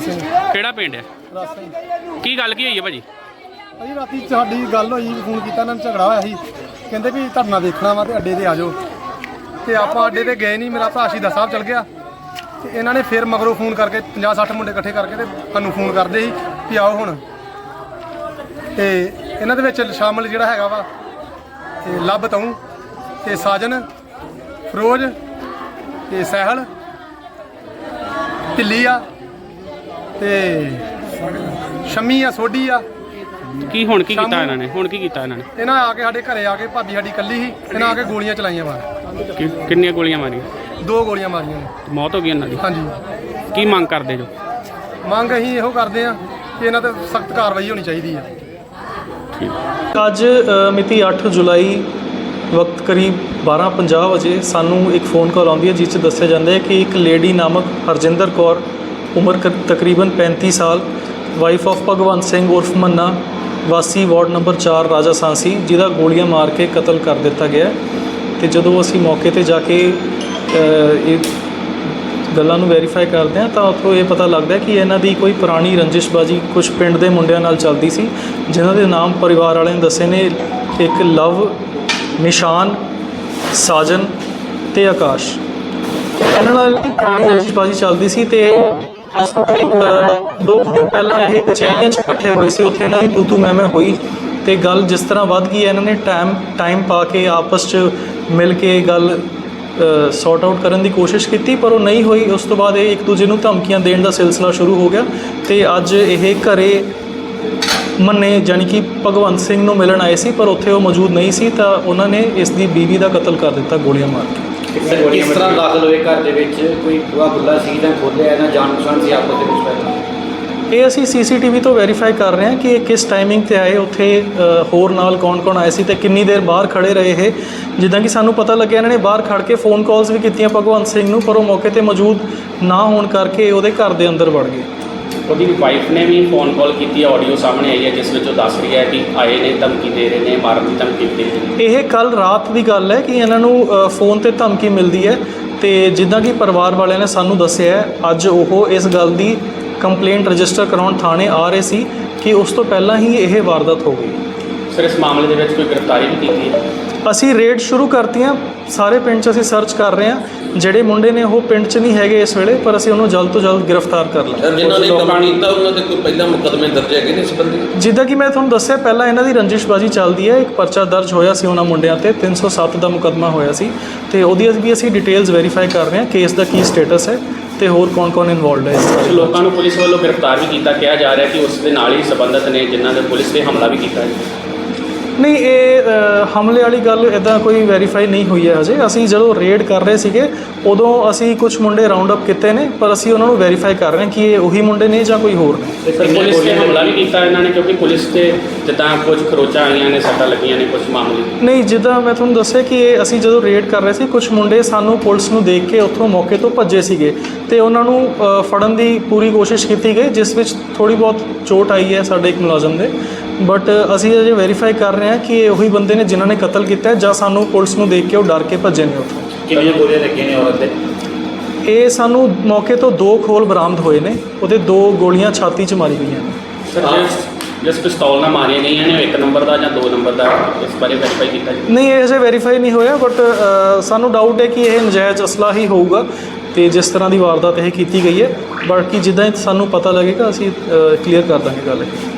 ਸਿੰਘ ਕਿਹੜਾ ਪਿੰਡ ਹੈ? ਕੀ ਗੱਲ ਕੀ ਹੋਈ ਹੈ ਭਾਜੀ? ਭਾਜੀ ਰਾਤੀ ਸਾਡੀ ਗੱਲ ਹੋਈ ਫੋਨ ਕੀਤਾ ਇਹਨਾਂ ਨੂੰ ਝਗੜਾ ਹੋਇਆ ਸੀ। ਕਹਿੰਦੇ ਵੀ ਧਰਨਾ ਦੇਖਣਾ ਵਾ ਤੇ ਅੱਡੇ ਤੇ ਆ ਜਾਓ। ਤੇ ਆਪਾਂ ਅੱਡੇ ਤੇ ਗਏ ਨਹੀਂ ਮੇਰਾ ਭਰਾ ਸ਼ਹੀਦਾਂ ਸਾਹਿਬ ਚਲ ਗਿਆ। ਤੇ ਇਹਨਾਂ ਨੇ ਫਿਰ ਮਗਰੋਂ ਫੋਨ ਕਰਕੇ 50 60 ਮੁੰਡੇ ਇਕੱਠੇ ਕਰਕੇ ਤੇ ਸਾਨੂੰ ਫੋਨ ਕਰਦੇ ਸੀ ਵੀ ਆਓ ਹੁਣ। ਤੇ ਇਹਨਾਂ ਦੇ ਵਿੱਚ ਸ਼ਾਮਲ ਜਿਹੜਾ ਹੈਗਾ ਵਾ ਤੇ ਲੱਭ ਤੂੰ ਤੇ ਸਾਜਨ ਫਰੋਜ਼ ਤੇ ਸਹਿਲ ਢਿੱਲੀ ਆ ਤੇ ਸ਼ਮੀ ਆ ਸੋਢੀ ਆ। ਕੀ ਹੁਣ ਕੀ ਕੀਤਾ ਇਹਨਾਂ ਨੇ? ਹੁਣ ਕੀ ਕੀਤਾ ਇਹਨਾਂ ਨੇ? ਇਹਨਾਂ ਆ ਕੇ ਸਾਡੇ ਘਰੇ ਆ ਕੇ ਭਾਬੀ ਸਾਡੀ ਕੱਲੀ ਸੀ ਇਹਨਾਂ ਆ ਕੇ ਗੋਲੀਆਂ ਚਲਾਈਆਂ ਬਾਹਰ। ਕਿ- ਕਿੰਨੀਆਂ ਗੋਲੀਆਂ ਮਾਰੀਆਂ? ਦੋ ਗੋਲੀਆਂ ਮਾਰੀਆਂ ਨੇ। ਮੌਤ ਹੋ ਗਈ ਇਹਨਾਂ ਦੀ? ਹਾਂਜੀ। ਕੀ ਮੰਗ ਕਰਦੇ ਜੋ? ਮੰਗ ਅਸੀਂ ਇਹੋ ਕਰਦੇ ਆ ਕਿ ਇਹਨਾਂ ਤੇ ਸਖਤ ਕਾਰਵਾਈ ਹੋਣੀ ਚਾਹੀਦੀ ਆ ਅੱਜ ਅ, ਮਿਤੀ 8 ਜੁਲਾਈ ਵਕਤ ਕਰੀਬ 12:50 ਵਜੇ ਸਾਨੂੰ ਇੱਕ ਫੋਨ ਕਾਲ ਆਉਂਦੀ ਹੈ ਜਿਸ 'ਚ ਦੱਸਿਆ ਜਾਂਦਾ ਹੈ ਕਿ ਇੱਕ ਲੇਡੀ ਨਾਮਕ ਹਰਜਿੰਦਰ ਕੌਰ ਉਮਰ ਕ- ਤਕਰੀਬਨ 35 ਸਾਲ ਵਾਈਫ ਆਫ ਭਗਵੰਤ ਸਿੰਘ ਉਰਫ ਮੰਨਾ, ਵਾਸੀ ਵਾਰਡ ਨੰਬਰ 4 ਰਾਜਾ ਸਾਂਸੀ, ਜਿਹਦਾ ਗੋਲੀਆਂ ਮਾਰ ਕੇ ਕਤਲ ਕਰ ਦਿੱਤਾ ਗਿਆ ਹੈ। ਤੇ ਜਦੋਂ ਅਸੀਂ ਮੌਕੇ ਤੇ ਜਾ ਕੇ ਇਹ ਗੱਲਾਂ ਨੂੰ ਵੈਰੀਫਾਈ ਕਰਦੇ ਹਾਂ, ਤਾਂ ਉੱਥੋਂ ਇਹ ਪਤਾ ਲੱਗਦਾ ਕਿ ਇਹਨਾਂ ਦੀ ਕੋਈ ਪੁਰਾਣੀ ਰੰਜਿਸ਼ਬਾਜੀ ਕੁਝ ਪਿੰਡ ਦੇ ਮੁੰਡਿਆਂ ਨਾਲ ਚੱਲਦੀ ਸੀ, ਜਿਨ੍ਹਾਂ ਦੇ ਨਾਮ ਪਰਿਵਾਰ ਵਾਲਿਆਂ ਨੇ ਦੱਸੇ ਨੇ, ਇੱਕ ਲਵ, ਨਿਸ਼ਾਨ, ਸਾਜਨ ਤੇ ਆਕਾਸ਼ ਇਹਨਾਂ ਨਾਲ ਪੁਰਾਣੀ ਰੰਜਿਸ਼ਬਾਜੀ ਚੱਲਦੀ ਸੀ ਤੇ ਅੱਜ ਦੋ ਦਿਨ ਪਹਿਲਾਂ ਇਹ ਕਚਹਿਰੀਆਂ 'ਚ ਇਕੱਠੇ ਹੋਏ ਸੀ, ਉੱਥੇ ਇਹਨਾਂ ਦੀ ਤੂੰ ਤੂੰ ਮੈਂ ਮੈਂ ਹੋਈ ਤੇ ਗੱਲ ਜਿਸ ਤਰ੍ਹਾਂ ਵੱਧ ਗਈ ਇਹਨਾਂ ਨੇ ਟਾਈਮ ਟਾਈਮ ਪਾ ਕੇ ਆਪਸ 'ਚ ਮਿਲ ਕੇ ਗੱਲ ਸੌਰਟ ਆਊਟ ਕਰਨ ਦੀ ਕੋਸ਼ਿਸ਼ ਕੀਤੀ, ਪਰ ਉਹ ਨਹੀਂ ਹੋਈ। ਉਸ ਤੋਂ ਬਾਅਦ ਇਹ ਇੱਕ ਦੂਜੇ ਨੂੰ ਧਮਕੀਆਂ ਦੇਣ ਦਾ ਸਿਲਸਿਲਾ ਸ਼ੁਰੂ ਹੋ ਗਿਆ ਤੇ ਅੱਜ ਇਹ ਘਰੇ ਮੰਨੇ ਜਾਨੀ ਕਿ ਭਗਵੰਤ ਸਿੰਘ ਨੂੰ ਮਿਲਣ ਆਏ ਸੀ, ਪਰ ਉੱਥੇ ਉਹ ਮੌਜੂਦ ਨਹੀਂ ਸੀ, ਤਾਂ ਉਹਨਾਂ ਨੇ ਇਸ ਦੀ ਬੀਵੀ ਦਾ ਕਤਲ ਕਰ ਦਿੱਤਾ, ਗੋਲੀਆਂ ਮਾਰ ਕੇ। ਸਰ ਕਿਸ ਤਰ੍ਹਾਂ ਦਾਖਲ ਹੋਏ ਘਰ ਦੇ ਵਿੱਚ? ਕੋਈ ਬੂਆ ਖੁੱਲਾ ਸੀ ਜਾਂ ਖੋਲ੍ਹਿਆ ਨਾ ਜਾਣ ਪਛਾਣ ਸੀ ਆਪਸ ਦੇ ਵਿੱਚ ਪਹਿਲਾਂ? ਇਹ ਅਸੀਂ ਸੀਸੀਟੀਵੀ ਤੋਂ ਵੈਰੀਫਾਈ ਕਰ ਰਹੇ ਹਾਂ ਕਿ ਇਹ ਕਿਸ ਟਾਈਮਿੰਗ ਤੇ ਆਏ ਉੱਥੇ ਅ, ਹੋਰ ਨਾਲ ਕੌਣ-ਕੌਣ ਆਏ ਸੀ ਤੇ ਕਿੰਨੀ ਦੇਰ ਬਾਹਰ ਖੜੇ ਰਹੇ ਇਹ। ਜਿੱਦਾਂ ਕਿ ਸਾਨੂੰ ਪਤਾ ਲੱਗਿਆ ਇਹਨਾਂ ਨੇ ਬਾਹਰ ਖੜ ਕੇ ਫੋਨ ਕਾਲਸ ਵੀ ਕੀਤੀਆਂ ਭਗਵੰਤ ਸਿੰਘ ਨੂੰ ਪਰ ਉਹ ਮੌਕੇ ਤੇ ਮੌਜੂਦ ਨਾ ਹੋਣ ਕਰਕੇ ਉਹਦੇ ਘਰ ਦੇ ਅੰਦਰ ਵੜ ਗਏ। ਉਹਦੀ ਵਾਈਫ ਨੇ ਵੀ ਫੋਨ ਕਾਲ ਕੀਤੀ ਹੈ ਆਡੀਓ ਸਾਹਮਣੇ ਆਈ ਹੈ ਜਿਸ ਵਿੱਚ ਉਹ ਦੱਸ ਰਹੀ ਹੈ ਕਿ ਆਏ ਨੇ ਧਮਕੀ ਦੇ ਰਹੇ ਨੇ ਮਾਰਨ ਦੀ ਧਮਕੀ ਦੇ ਰਹੇ ਨੇ। ਇਹ ਕੱਲ ਰਾਤ ਦੀ ਗੱਲ ਹੈ ਕਿ ਇਹਨਾਂ ਨੂੰ ਅ, ਫੋਨ ਤੇ ਧਮਕੀ ਮਿਲਦੀ ਹੈ ਤੇ ਜਿੱਦਾਂ ਕਿ ਪਰਿਵਾਰ ਵਾਲਿਆਂ ਨੇ ਸਾਨੂੰ ਦੱਸਿਆ ਹੈ, ਅੱਜ ਉਹ ਇਸ ਗੱਲ ਦੀ ਕੰਪਲੇਂਟ ਰਜਿਸਟਰ ਕਰਾਉਣ ਥਾਣੇ ਆ ਰਹੇ ਸੀ ਕਿ ਉਸ ਤੋਂ ਪਹਿਲਾਂ ਹੀ ਇਹ ਵਾਰਦਾਤ ਹੋ ਗਈ। ਸਰ ਇਸ ਮਾਮਲੇ ਦੇ ਵਿੱਚ ਕੋਈ ਗ੍ਰਿਫਤਾਰੀ ਵੀ ਕੀਤੀ ਹੈ? ਅਸੀਂ ਰੇਡ ਸ਼ੁਰੂ ਕਰਤੀਆਂ ਸਾਰੇ ਪਿੰਡ 'ਚ ਅਸੀਂ ਸਰਚ ਕਰ ਰਹੇ ਹਾਂ। ਜਿਹੜੇ ਮੁੰਡੇ ਨੇ ਉਹ ਪਿੰਡ 'ਚ ਨਹੀਂ ਹੈਗੇ ਇਸ ਵੇਲੇ ਪਰ ਅਸੀਂ ਉਹਨੂੰ ਜਲਦ ਤੋਂ ਜਲਦ ਗ੍ਰਿਫਤਾਰ ਕਰ ਲਾਂਗੇ ਜਿਨ੍ਹਾਂ ਨੇ ਕੰਮ ਕੀਤਾ ਉਹਨਾਂ ਦੇ ਕੋਈ ਪਹਿਲਾਂ ਮੁਕੱਦਮੇ ਦਰਜ ਹੈਗੇ ਨੇ ਇਸ ਸੰਬੰਧੀ? ਜਿੱਦਾਂ ਕਿ ਮੈਂ ਤੁਹਾਨੂੰ ਦੱਸਿਆ ਪਹਿਲਾਂ ਇਹਨਾਂ ਦੀ ਰੰਜਿਸ਼ਬਾਜੀ ਚੱਲਦੀ ਹੈ। ਇੱਕ ਪਰਚਾ ਦਰਜ ਹੋਇਆ ਸੀ ਉਹਨਾਂ ਮੁੰਡਿਆਂ ਤੇ 307 ਦਾ ਮੁਕੱਦਮਾ ਹੋਇਆ ਸੀ। ਤੇ ਉਹਦੀ ਵੀ ਅਸੀਂ ਡਿਟੇਲਸ ਵੈਰੀਫਾਈ ਕਰ ਰਹੇ ਹਾਂ ਕੇਸ ਦਾ ਕੀ ਸਟੇਟਸ ਹੈ ਤੇ ਹੋਰ ਕੌਣ-ਕੌਣ ਇਨਵੋਲਡ ਹੈ ਇਸ ਕੁਝ ਵਿੱਚ ਲੋਕਾਂ ਨੂੰ ਪੁਲਿਸ ਵੱਲੋਂ ਗ੍ਰਿਫਤਾਰ ਵੀ ਕੀਤਾ ਕਿਹਾ ਜਾ ਰਿਹਾ ਕਿ ਉਸ ਦੇ ਨਾਲ ਹੀ ਸੰਬੰਧਿਤ ਨੇ ਜਿਨ੍ਹਾਂ ਨੇ ਪੁਲਿਸ ਤੇ ਹਮਲਾ ਵੀ ਕੀਤਾ ਹੈ। ਨਹੀਂ ਇਹ ਹਮਲੇ ਵਾਲੀ ਗੱਲ ਇਦਾਂ ਕੋਈ ਵੈਰੀਫਾਈ ਨਹੀਂ ਹੋਈ ਹੈ ਹਜੇ। ਅਸੀਂ ਜਦੋਂ ਰੇਡ ਕਰ ਰਹੇ ਸੀਗੇ ਉਦੋਂ ਅਸੀਂ ਕੁਝ ਮੁੰਡੇ ਰਾਉਂਡ ਅਪ ਕੀਤੇ ਨੇ ਪਰ ਅਸੀਂ ਉਹਨਾਂ ਨੂੰ ਵੈਰੀਫਾਈ ਕਰ ਰਹੇ ਹਾਂ ਕਿ ਇਹ ਉਹੀ ਮੁੰਡੇ ਨੇ ਜਾਂ ਕੋਈ ਹੋਰ ਨੇ। ਪੁਲਿਸ ਤੇ ਹਮਲਾ ਵੀ ਕੀਤਾ ਇਹਨਾਂ ਨੇ ਕਿਉਂਕਿ ਪੁਲਿਸ ਤੇ ਜਿੱਦਾਂ ਕੁਝ ਖਰੋਚਾਂ ਆਈਆਂ ਨੇ ਸੱਟਾਂ ਲੱਗੀਆਂ ਨੇ ਕੁਝ ਮਾਮਲੇ ਨਹੀਂ ਜਿੱਦਾਂ ਮੈਂ ਤੁਹਾਨੂੰ ਦੱਸਿਆ ਕਿ ਇਹ ਅਸੀਂ ਜਦੋਂ ਰੇਡ ਕਰ ਰਹੇ ਸੀ ਕੁਝ ਮੁੰਡੇ ਸਾਨੂੰ ਪੁਲਿਸ ਨੂੰ ਦੇਖ ਕੇ ਉੱਥੋਂ ਮੌਕੇ ਤੋਂ ਭੱਜੇ ਸੀਗੇ। ਤੇ ਉਹਨਾਂ ਨੂੰ ਫੜਨ ਦੀ ਪੂਰੀ ਕੋਸ਼ਿਸ਼ ਕੀਤੀ ਗਈ ਜਿਸ ਵਿੱਚ ਥੋੜੀ ਬਹੁਤ ਚੋਟ ਆਈ ਹੈ ਸਾਡੇ ਇੱਕ ਮੁਲਾਜ਼ਮ ਦੇ। ਬਟ ਅਸੀਂ ਅਜੇ ਵੈਰੀਫਾਈ ਕਰ ਰਹੇ ਹਾਂ ਕਿ ਇਹ ਉਹੀ ਬੰਦੇ ਨੇ ਜਿਨ੍ਹਾਂ ਨੇ ਕਤਲ ਕੀਤਾ ਹੈ ਜਾਂ ਸਾਨੂੰ ਪੁਲਿਸ ਨੂੰ ਦੇਖ ਕੇ ਉਹ ਡਰ ਕੇ ਭੱਜੇ ਨੇ ਉੱਥੋਂ। ਕਿੰਨੀਆਂ ਗੋਲੀਆਂ ਲੱਗੀਆਂ ਨੇ ਔਰਤ ਦੇ? ਇਹ ਸਾਨੂੰ ਮੌਕੇ ਤੋਂ ਦੋ ਖੋਲ ਬਰਾਮਦ ਹੋਏ ਨੇ। ਉਹਦੇ ਦੋ ਗੋਲੀਆਂ ਛਾਤੀ 'ਚ ਮਾਰੀ ਗਈਆਂ ਨੇ। ਸਰ ਜਿਸ ਪਿਸਤੌਲ ਨਾਲ ਮਾਰੀਆਂ ਗਈਆਂ ਨੇ ਉਹ ਇੱਕ ਨੰਬਰ ਦਾ ਜਾਂ ਦੋ ਨੰਬਰ ਦਾ ਇਸ ਬਾਰੇ ਵੈਰੀਫਾਈ ਕੀਤਾ ਜੀ ਨਹੀਂ ਇਹ ਅਜੇ ਵੈਰੀਫਾਈ ਨਹੀਂ ਹੋਇਆ ਬਟ ਸਾਨੂੰ ਡਾਊਟ ਹੈ ਕਿ ਇਹ ਨਜਾਇਜ਼ ਅਸਲਾ ਹੀ ਹੋਊਗਾ ਤੇ ਜਿਸ ਤਰ੍ਹਾਂ ਦੀ ਵਾਰਦਾਤ ਇਹ ਕੀਤੀ ਗਈ ਹੈ। ਬਾਕੀ ਜਿੱਦਾਂ ਹੀ ਸਾਨੂੰ ਪਤਾ ਲੱਗੇਗਾ ਅਸੀਂ ਕਲੀਅਰ ਕਰ ਦਾਂਗੇ ਗੱਲ। ਇਹ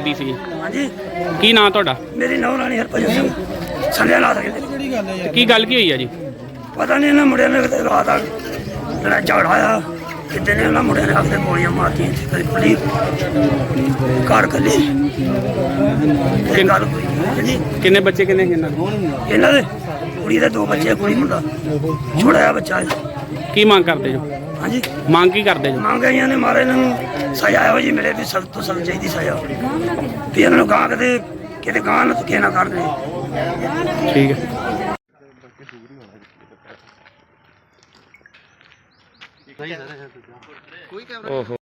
ਲੱਗਦੀ ਸੀ ਹਾਂਜੀ ਕੀ ਨਾਂ ਤੁਹਾਡਾ? ਮੇਰੀ ਨੌ ਰਾਣੀ ਹਰਭਜਨ ਸਿੰਘ। ਸੰਧਿਆ ਲਾ ਸਕਦੇ ਤੇ ਕੀ ਗੱਲ ਕੀ ਹੋਈ ਆ ਜੀ? ਪਤਾ ਨਹੀਂ ਇਹਨਾਂ ਮੁੰਡਿਆਂ ਨੇ ਕਿਤੇ ਰਾਤ ਆ ਲੜਾ ਝਗੜਾ ਆ ਕਿਤੇ ਨੇ ਉਹਨਾਂ ਮੁੰਡਿਆਂ ਨੇ ਆਖਦੇ ਗੋਲੀਆਂ ਮਾਰਤੀਆਂ ਇੱਥੇ ਕਦੀ ਪੁਲਿਸ ਘਰ ਕੱਲੇ ਇਹ ਗੱਲ ਹੋਈ ਜੀ। ਕਿੰਨੇ ਬੱਚੇ ਕਿੰਨੇ ਦੇ? ਇਹਨਾਂ ਦੇ ਕੁੜੀ ਦੇ ਦੋ ਬੱਚੇ ਕੁੜੀ ਮੁੰਡਾ। ਜਿਹਾ ਬੱਚਾ ਕੀ ਮੰਗ ਕਰਦੇ ਜੋ? ਹਾਂਜੀ। ਮੰਗ ਕੀ ਕਰਦੇ ਜੋ? ਮੰਗ ਆਈਆਂ ਨੇ ਮਾਰੇ ਇਹਨਾਂ ਨੂੰ ਸਜ਼ਾ ਇਹੋ ਜੀ ਮਿਲੇ ਵੀ ਸਖਤ ਤੋਂ ਸਖਤ ਚਾਹੀਦੀ ਸਜ਼ਾ। ਵੀ ਇਹਨਾਂ ਨੂੰ ਗਾਂ ਕਿਤੇ ਕਿਤੇ ਗਾਂ ਨਾ ਧੱਕੇ ਨਾ ਕਰਦੇ ਠੀਕ ਹੈ। ਓਹੋ।